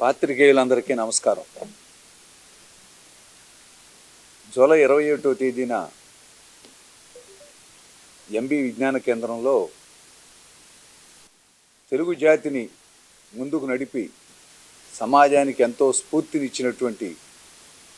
పాత్రికేయులందరికీ నమస్కారం. జూలై ఇరవై ఒకటో తేదీన ఎంబీ విజ్ఞాన కేంద్రంలో తెలుగు జాతిని ముందుకు నడిపి సమాజానికి ఎంతో స్ఫూర్తినిచ్చినటువంటి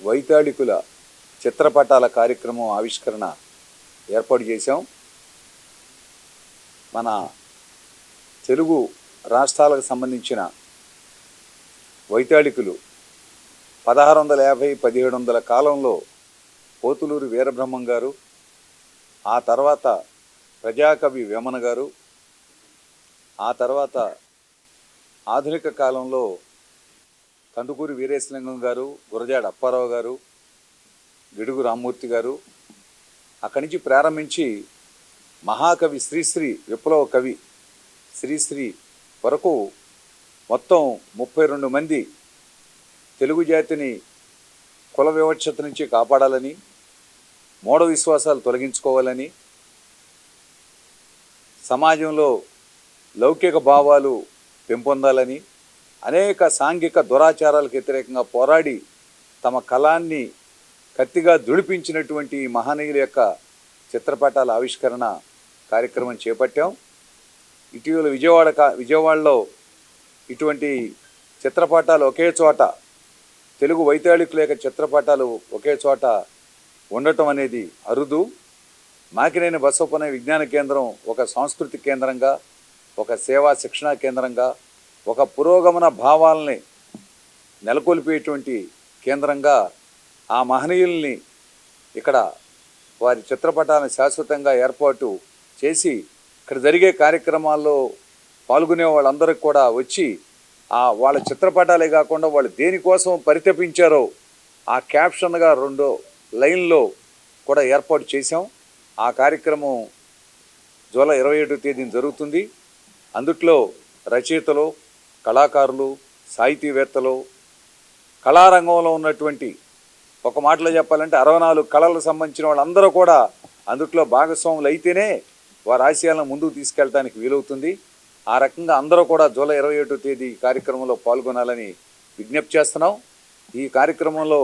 వైతాళికుల చిత్రపటాల కార్యక్రమం ఆవిష్కరణ ఏర్పాటు చేశాం. మన తెలుగు రాష్ట్రాలకు సంబంధించిన వైతాళికులు పదహారు వందల యాభై పదిహేడు వందల కాలంలో పోతులూరు వీరబ్రహ్మం గారు ఆ తర్వాత ప్రజాకవి వేమన గారు ఆ తర్వాత ఆధునిక కాలంలో కందుకూరి వీరేశలింగం గారు గురజాడ అప్పారావు గారు గిడుగు రామ్మూర్తి గారు అక్కడి నుంచి ప్రారంభించి మహాకవి శ్రీశ్రీ విప్లవ కవి శ్రీశ్రీ వరకు మొత్తం ముప్పై రెండు మంది తెలుగు జాతిని కుల వివక్షత నుంచి కాపాడాలని మూఢ విశ్వాసాలు తొలగించుకోవాలని సమాజంలో లౌకిక భావాలు పెంపొందాలని అనేక సాంఘిక దురాచారాలకు వ్యతిరేకంగా పోరాడి తమ కళాన్ని కత్తిగా దుడిపించినటువంటి ఈ మహనీయుల యొక్క చిత్రపటాల ఆవిష్కరణ కార్యక్రమం చేపట్టాం. ఇటీవల విజయవాడ కా విజయవాడలో ఇటువంటి చిత్రపటాలు ఒకే చోట తెలుగు వైతాళికుల యొక్క చిత్రపటాలు ఒకే చోట ఉండటం అనేది అరుదు. మాకినేని బసవపనే విజ్ఞాన కేంద్రం ఒక సాంస్కృతిక కేంద్రంగా ఒక సేవా శిక్షణా కేంద్రంగా ఒక పురోగమన భావాల్ని నెలకొల్పేటువంటి కేంద్రంగా ఆ మహనీయుల్ని ఇక్కడ వారి చిత్రపటాలను శాశ్వతంగా ఏర్పాటు చేసి ఇక్కడ జరిగే కార్యక్రమాల్లో పాల్గొనే వాళ్ళందరికీ కూడా వచ్చి ఆ వాళ్ళ చిత్రపటాలే కాకుండా వాళ్ళు దేనికోసం పరితపించారో ఆ క్యాప్షన్గా రెండో లైన్లో కూడా ఏర్పాటు చేశాం. ఆ కార్యక్రమం జూలై ఇరవై ఏడో తేదీన జరుగుతుంది. అందుట్లో రచయితలు కళాకారులు సాహితీవేత్తలు కళారంగంలో ఉన్నటువంటి ఒక మాటలో చెప్పాలంటే అరవై నాలుగు కళలకు సంబంధించిన వాళ్ళందరూ కూడా అందుట్లో భాగస్వాములు అయితేనే వారి ఆశయాలను ముందుకు తీసుకెళ్ళడానికి వీలవుతుంది. ఆ రకంగా అందరూ కూడా జూలై ఇరవై ఏడో తేదీ కార్యక్రమంలో పాల్గొనాలని విజ్ఞప్తి చేస్తున్నాం. ఈ కార్యక్రమంలో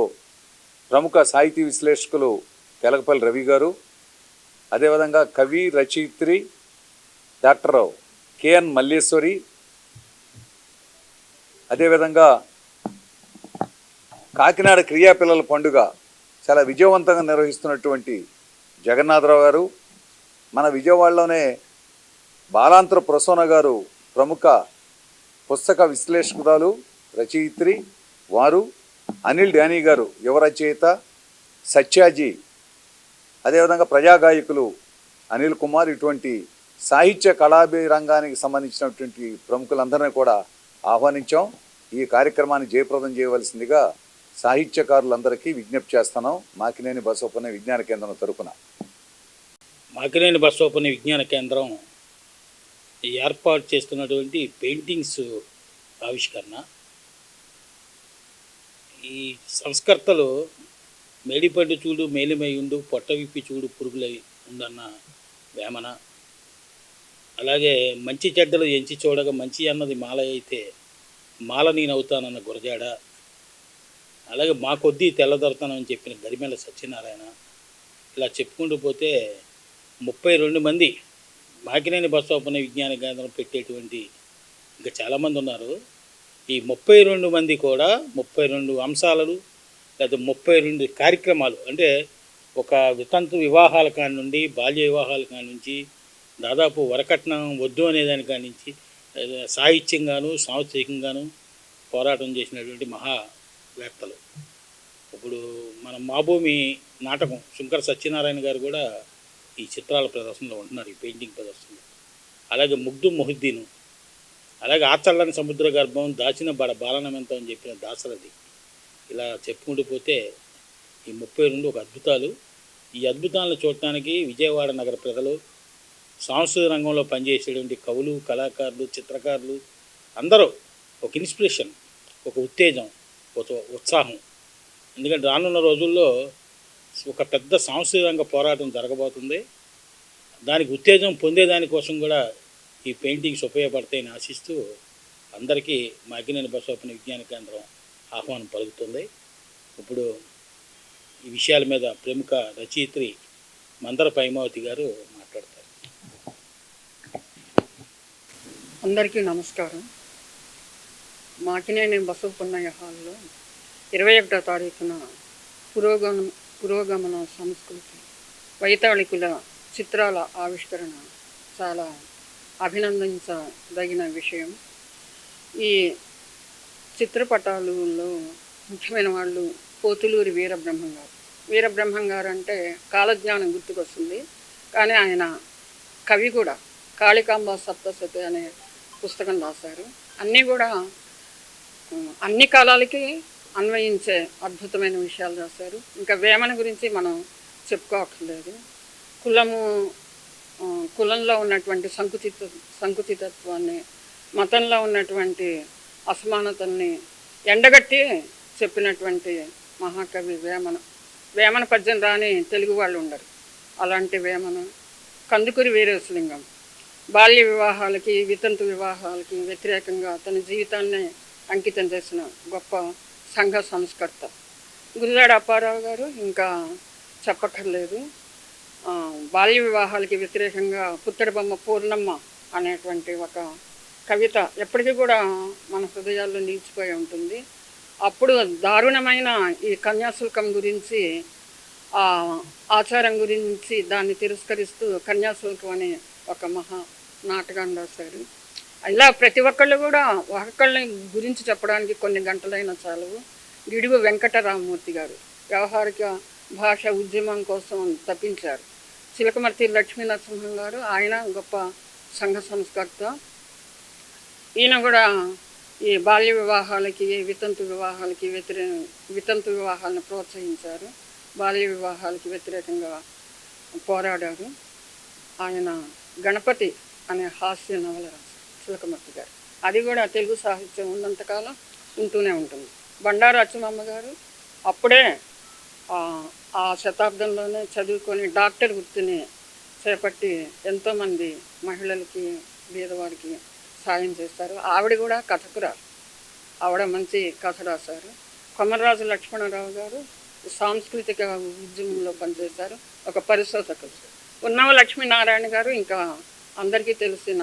ప్రముఖ సాహితీ విశ్లేషకులు తెలకపల్లి రవి గారు అదేవిధంగా కవి రచయిత్రి డాక్టర్ కెఎన్ మల్లేశ్వరి అదేవిధంగా కాకినాడ క్రియాపిల్లల పండుగ చాలా విజయవంతంగా నిర్వహిస్తున్నటువంటి జగన్నాథరావు గారు. మన విజయవాడలోనే బాలాంతర ప్రసోన గారు ప్రముఖ పుస్తక విశ్లేషకురాలు రచయిత్రి వారు అనిల్ డానీ గారు యువ రచయిత సత్యాజీ అదేవిధంగా ప్రజాగాయకులు అనిల్ కుమార్ ఇటువంటి సాహిత్య కళాభిరంగానికి సంబంధించినటువంటి ప్రముఖులందరినీ కూడా ఆహ్వానించాం. ఈ కార్యక్రమాన్ని జయప్రదం చేయవలసిందిగా సాహిత్యకారులందరికీ విజ్ఞప్తి చేస్తున్నాం. మాకినేని బసవపనే విజ్ఞాన కేంద్రం తరపున. మాకినేని బసోపని విజ్ఞాన కేంద్రం ఏర్పాటు చేస్తున్నటువంటి పెయింటింగ్స్ ఆవిష్కరణ. ఈ సంస్కర్తలు మేడిపండు చూడు మేలిమై ఉండు పొట్ట విప్పి చూడు పురుగులై ఉందన్న వేమన. అలాగే మంచి చెడ్డలు ఎంచి చూడగా మంచి అన్నది మాల అయితే మాల నేనవుతానన్న గురజాడ. అలాగే మా కొద్దీ తెల్లదొరతానని చెప్పిన గరిమెల సత్యనారాయణ ఇలా చెప్పుకుంటూ పోతే ముప్పై రెండు మంది మాకినేని బసవపన విజ్ఞాన కేంద్రం పెట్టేటువంటి ఇంకా చాలామంది ఉన్నారు. ఈ ముప్పై రెండు మంది కూడా ముప్పై రెండు అంశాలను లేదా ముప్పై రెండు కార్యక్రమాలు అంటే ఒక వితంతు వివాహాల కాడి నుండి బాల్య వివాహాల కాడి నుంచి దాదాపు వరకట్నం వద్దు అనే దాని కాడి నుంచి లేదా సాహిత్యంగాను సాంస్కృతికంగాను పోరాటం చేసినటువంటి మహావేత్తలు ఇప్పుడు మన మాభూమి నాటకం శంకర సత్యనారాయణ గారు కూడా ఈ చిత్రాల ప్రదర్శనలో ఉంటున్నారు ఈ పెయింటింగ్ ప్రదర్శనలో. అలాగే ముగ్ధు మొహిద్దీన్ అలాగే ఆచల్లని సముద్ర గర్భం దాచిన బడ బాలనమెంతం అని చెప్పిన దాసరథి. ఇలా చెప్పుకుంటూ పోతే ఈ ముప్పై రెండు ఒక అద్భుతాలు. ఈ అద్భుతాలను చూడటానికి విజయవాడ నగర ప్రజలు సాంస్కృతిక రంగంలో పనిచేసేటువంటి కవులు కళాకారులు చిత్రకారులు అందరూ ఒక ఇన్స్పిరేషన్ ఒక ఉత్తేజం ఒక ఉత్సాహం. ఎందుకంటే రానున్న రోజుల్లో ఒక పెద్ద సాంస్కృతిక పోరాటం జరగబోతుంది. దానికి ఉత్తేజం పొందేదానికోసం కూడా ఈ పెయింటింగ్స్ ఉపయోగపడతాయని ఆశిస్తూ అందరికీ మా అగ్నేని బసోపన విజ్ఞాన కేంద్రం ఆహ్వానం పలుకుతుంది. ఇప్పుడు ఈ విషయాల మీద ప్రముఖ రచయిత్రి మందర పైమావతి గారు మాట్లాడతారు. అందరికీ నమస్కారం. మాకినేని బసవపున్నయ్య హాల్లో ఇరవై ఒకటో తారీఖున పురోగమ పురోగమన సంస్కృతి. వైతాళికుల చిత్రాల ఆవిష్కరణ చాలా అభినందించదగిన విషయం. ఈ చిత్రపటాలలో ముఖ్యమైన వాళ్ళు పోతులూరి వీరబ్రహ్మం గారు. వీరబ్రహ్మం గారు అంటే కాలజ్ఞానం గుర్తుకొస్తుంది. కానీ ఆయన కవి కూడా. కాళికాంబ సప్తసతి అనే పుస్తకం రాశారు. అన్నీ కూడా అన్ని కాలాలకి అన్వయించే అద్భుతమైన విషయాలు రాశారు. ఇంకా వేమన గురించి మనం చెప్పుకోవట్లేదు కులము కులంలో ఉన్నటువంటి సంకుచిత సంకుచితత్వాన్ని మతంలో ఉన్నటువంటి అసమానతల్ని ఎండగట్టి చెప్పినటువంటి మహాకవి వేమన. వేమన పద్యం రాని తెలుగు వాళ్ళు ఉండరు. అలాంటి వేమన. కందుకూరి వీరేశలింగం. బాల్య వివాహాలకి వితంతు వివాహాలకి వ్యతిరేకంగా తన జీవితాన్ని అంకితం చేసిన గొప్ప సంఘ సంస్కర్త. గురిజాడ అప్పారావు గారు ఇంకా చెప్పక్కర్లేదు. బాల్య వివాహాలకి వ్యతిరేకంగా పుత్తడి బొమ్మ పూర్ణమ్మ అనేటువంటి ఒక కవిత ఎప్పటికీ కూడా మన హృదయాల్లో నిలిచిపోయి ఉంటుంది. అప్పుడు దారుణమైన ఈ కన్యాశుల్కం గురించి ఆ ఆచారం గురించి దాన్ని తిరస్కరిస్తూ కన్యాశుల్కం అనే ఒక మహా నాటకాన్ని రాశారు. ఇలా ప్రతి ఒక్కళ్ళు కూడా ఒక్కొక్కళ్ళ గురించి చెప్పడానికి కొన్ని గంటలైన చాలవు గిడుగు వెంకటరామమూర్తి గారు వ్యవహారిక భాష ఉద్యమం కోసం తప్పించారు. చిలకమర్తి లక్ష్మీ నరసింహం గారు ఆయన గొప్ప సంఘ సంస్కర్త. ఈయన కూడా ఈ బాల్య వివాహాలకి వితంతు వివాహాలకి వ్యతిరే వితంతు వివాహాలను ప్రోత్సహించారు. బాల్య వివాహాలకి వ్యతిరేకంగా పోరాడారు. ఆయన గణపతి అనే హాస్య నవల రాశారు. చిలకమర్తి గారు అది కూడా తెలుగు సాహిత్యం ఉన్నంతకాలం ఉంటూనే ఉంటుంది. బండారు అచ్చమమ్మ గారు అప్పుడే ఆ, శతాబ్దంలోనే చదువుకొని డాక్టర్ వృత్తిని చేపట్టి ఎంతోమంది మహిళలకి బీదవారికి సాయం చేస్తారు. ఆవిడ కూడా కథకురాలు. ఆవిడ మంచి కథ రాశారు. కొమర్రాజు లక్ష్మణరావు గారు సాంస్కృతిక ఉద్యమంలో పనిచేశారు. ఒక పరిశోధకులు ఉన్నవ లక్ష్మీనారాయణ గారు ఇంకా అందరికీ తెలిసిన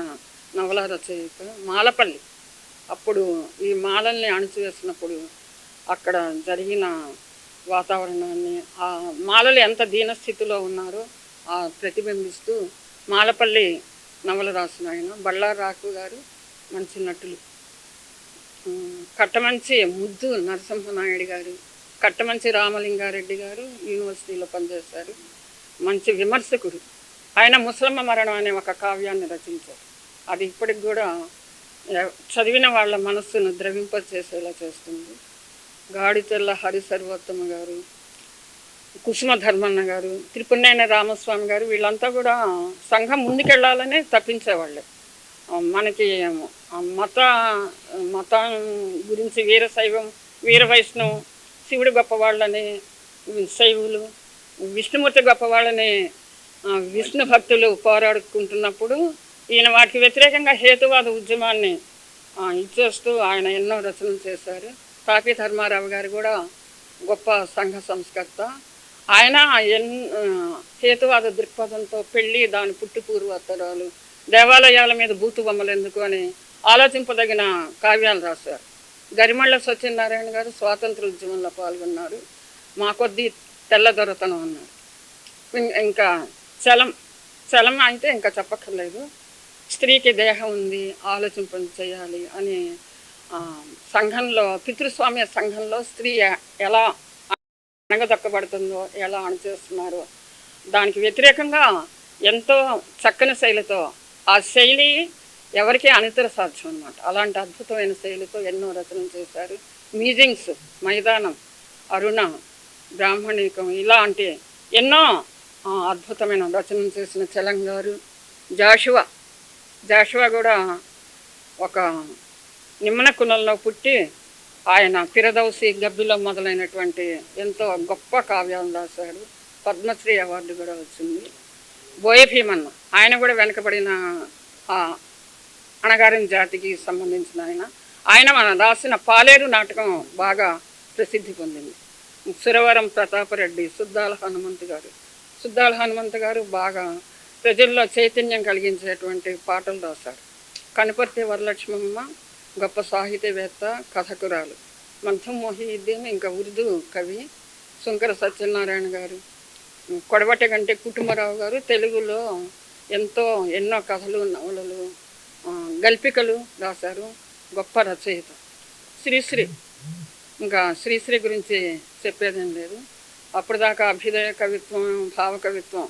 నవల రచయిత మాలపల్లి. అప్పుడు ఈ మాలల్ని అణిచివేసినప్పుడు అక్కడ జరిగిన వాతావరణాన్ని ఆ మాలలు ఎంత దీనస్థితిలో ఉన్నారో ఆ ప్రతిబింబిస్తూ మాలపల్లి నవల రాసిన ఆయన బళ్ళారాకు గారు మంచి నటులు. కట్టమంచి ముద్దు నరసింహనాయుడు గారు కట్టమంచి రామలింగారెడ్డి గారు యూనివర్సిటీలో పనిచేశారు. మంచి విమర్శకుడు. ఆయన ముసలమ్మ మరణం అనే ఒక కావ్యాన్ని రచించారు. అది ఇప్పటికి కూడా చదివిన వాళ్ళ మనస్సును ద్రవింపచేసేలా చేస్తుంది. గాడితెల్ల హరి సర్వోత్తమ గారు కుసుమ ధర్మన్న గారు త్రిపుణ్యైన రామస్వామి గారు వీళ్ళంతా కూడా సంఘం ముందుకెళ్ళాలనే తప్పించేవాళ్ళే. మనకి మత మతం గురించి వీరశైవం వీర వైష్ణవం శివుడు గొప్పవాళ్ళని శైవులు విష్ణుమూర్తి గొప్పవాళ్ళని విష్ణు భక్తులు పోరాడుకుంటున్నప్పుడు ఈయన వాటికి వ్యతిరేకంగా హేతువాద ఉద్యమాన్ని ఇచ్చేస్తూ ఆయన ఎన్నో రచనలు చేశారు. తాపి ధర్మారావు గారు కూడా గొప్ప సంఘ సంస్కర్త. ఆయన ఎన్ హేతువాద దృక్పథంతో పెళ్ళి దాని పుట్టు పూర్వోత్తరాలు దేవాలయాల మీద బూతు బొమ్మలు ఎందుకు అని ఆలోచింపదగిన కావ్యాలు రాశారు. గరిమళ్ళ సత్యనారాయణ గారు స్వాతంత్ర ఉద్యమంలో పాల్గొన్నారు. మా కొద్దీ తెల్లదొరతనం అన్నారు. ఇంకా చలం చలం అయితే ఇంకా చెప్పక్కర్లేదు. స్త్రీకి దేహం ఉంది ఆలోచింప చేయాలి అని సంఘంలో పితృస్వామ్య సంఘంలో స్త్రీ ఎలా అణగదొక్కబడుతుందో ఎలా అణచేస్తున్నారో దానికి వ్యతిరేకంగా ఎంతో చక్కని శైలితో ఆ శైలి ఎవరికి అనితర సాధ్యం అనమాట అలాంటి అద్భుతమైన శైలితో ఎన్నో రచనలు చేశారు. మ్యూజింగ్స్ మైదానం అరుణ బ్రాహ్మణికం ఇలాంటి ఎన్నో అద్భుతమైన రచనలు చేసిన చలంగారు జాషువా జాషువా కూడా ఒక నిమ్మన కులంలో పుట్టి ఆయన పిరదౌసి గబ్బిలో మొదలైనటువంటి ఎంతో గొప్ప కావ్యాలు రాశాడు. పద్మశ్రీ అవార్డు కూడా వచ్చింది. బోయ భీమన్న ఆయన కూడా వెనకబడిన ఆ అణగారిన జాతికి సంబంధించిన ఆయన. ఆయన మన రాసిన పాలేరు నాటకం బాగా ప్రసిద్ధి పొందింది. సురవరం ప్రతాపరెడ్డి సుద్దాల హనుమంత్ గారు. సుద్దాల హనుమంత్ గారు బాగా ప్రజల్లో చైతన్యం కలిగించేటువంటి పాటలు రాశారు కనుపర్తి వరలక్ష్మమ్మ గొప్ప సాహితీవేత్త కథకురాలు. మంథం మొహిద్దీన్ ఇంకా ఉర్దూ కవి శంకర సత్యనారాయణ గారు. కొడవట కంటే కుటుంబరావు గారు తెలుగులో ఎంతో ఎన్నో కథలు నవలలు గల్పికలు రాశారు. గొప్ప రచయిత. శ్రీశ్రీ. ఇంకా శ్రీశ్రీ గురించి చెప్పేదేం లేదు. అప్పటిదాకా అభ్యుదయ కవిత్వం భావ కవిత్వం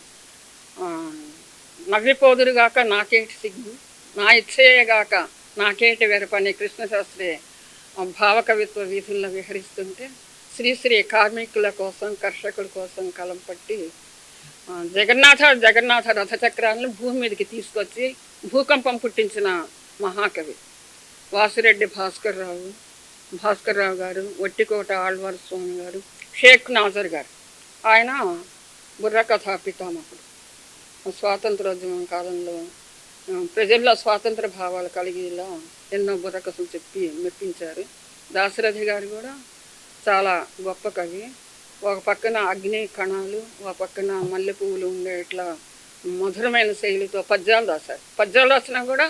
నవ్విపోదురుగాక నాకేటి సిగ్గు? నా ఇచ్చేయగాక నాకేటి వెరపని కృష్ణశాస్త్రి భావకవిత్వ వీధుల్లో విహరిస్తుంటే శ్రీశ్రీ కార్మికుల కోసం కర్షకుల కోసం కలం పట్టి జగన్నాథ జగన్నాథ రథచక్రాలను భూమి మీదకి తీసుకొచ్చి భూకంపం పుట్టించిన మహాకవి వాసిరెడ్డి భాస్కర్ రావు భాస్కర్ రావు గారు ఒట్టికోట ఆళ్వార్ స్వామి గారు షేక్ నాజర్ గారు. ఆయన బుర్రకథా పితామహుడు. స్వాతంత్రోద్యమం కాలంలో ప్రజల్లో స్వాతంత్ర భావాలు కలిగేలా ఎన్నో బుర్రకథలు చెప్పి మెప్పించారు. దాశరథి గారు కూడా చాలా గొప్ప కవి. ఒక పక్కన అగ్ని కణాలు ఒక పక్కన మల్లె పువ్వులు ఉండే ఇట్లా మధురమైన శైలితో పద్యాలు రాశారు. పద్యాలు రాసినా కూడా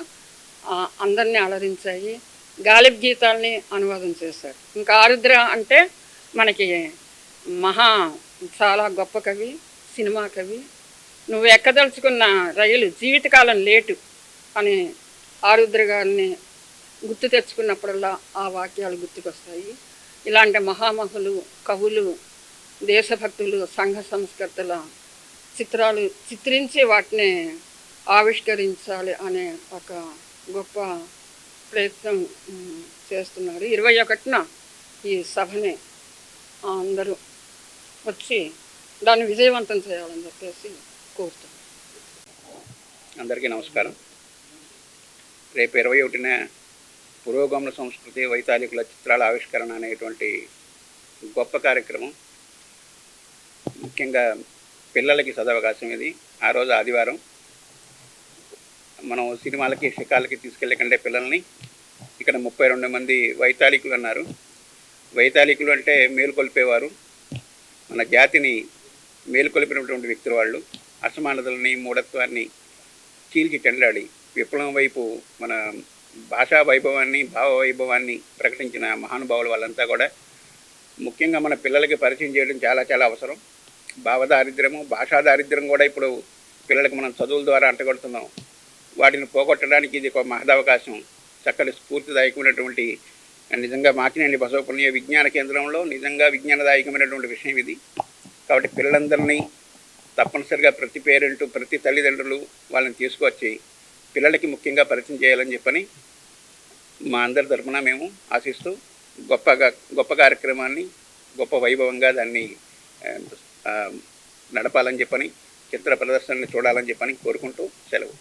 అందరినీ అలరించాయి గాలిబ్ గీతాల్ని అనువాదం చేశారు. ఇంకా ఆరుద్ర అంటే మనకి మహా చాలా గొప్ప కవి సినిమా కవి. నువ్వు ఎక్కదలుచుకున్న రైలు జీవితకాలం లేటు అని ఆరుద్ర గారిని గుర్తు తెచ్చుకున్నప్పుడల్లా ఆ వాక్యాలు గుర్తుకొస్తాయి. ఇలాంటి మహామహులు కవులు దేశభక్తులు సంఘ సంస్కర్తల చిత్రాలు చిత్రించి వాటిని ఆవిష్కరించాలి అనే ఒక గొప్ప ప్రయత్నం చేస్తున్నారు. ఇరవై ఒకటిన ఈ సభని అందరూ వచ్చి దాన్ని విజయవంతం చేయాలని చెప్పేసి కోరుతున్నాను అందరికీ నమస్కారం. రేపు ఇరవై ఒకటిన పురోగమన సంస్కృతి వైతాళికుల చిత్రాల ఆవిష్కరణ అనేటువంటి గొప్ప కార్యక్రమం. ముఖ్యంగా పిల్లలకి సదవకాశం ఇది. ఆ రోజు ఆదివారం మనం సినిమాలకి షికాలకి తీసుకెళ్ళే కంటే పిల్లల్ని ఇక్కడ ముప్పై రెండు మంది వైతాళికులు అన్నారు. వైతాళికులు అంటే మేలుకొల్పేవారు. మన జాతిని మేలుకొల్పినటువంటి వ్యక్తులు వాళ్ళు. అసమానతలని మూఢత్వాన్ని చీల్చి చెండాడి విప్లవం వైపు మన భాషా వైభవాన్ని భావ వైభవాన్ని ప్రకటించిన మహానుభావులు వాళ్ళంతా కూడా ముఖ్యంగా మన పిల్లలకి పరిచయం చేయడం చాలా చాలా అవసరం. భావ దారిద్ర్యము భాషా దారిద్ర్యం కూడా ఇప్పుడు పిల్లలకి మనం చదువుల ద్వారా అంటగడుతున్నాం. వాటిని పోగొట్టడానికి ఇది ఒక మహదవకాశం. చక్కటి స్ఫూర్తిదాయకమైనటువంటి నిజంగా మాకినేని బసవపుణ్య విజ్ఞాన కేంద్రంలో నిజంగా విజ్ఞానదాయకమైనటువంటి విషయం ఇది. కాబట్టి పిల్లలందరినీ తప్పనిసరిగా ప్రతి పేరెంట్ ప్రతి తల్లిదండ్రులు వాళ్ళని తీసుకువచ్చి పిల్లలకి ముఖ్యంగా పరిచయం చేయాలని చెప్పని మా అందరి తరఫున మేము ఆశిస్తూ గొప్పగా గొప్ప కార్యక్రమాన్ని గొప్ప వైభవంగా దాన్ని నడపాలని చెప్పని చిత్ర ప్రదర్శనని చూడాలని చెప్పని కోరుకుంటూ సెలవు.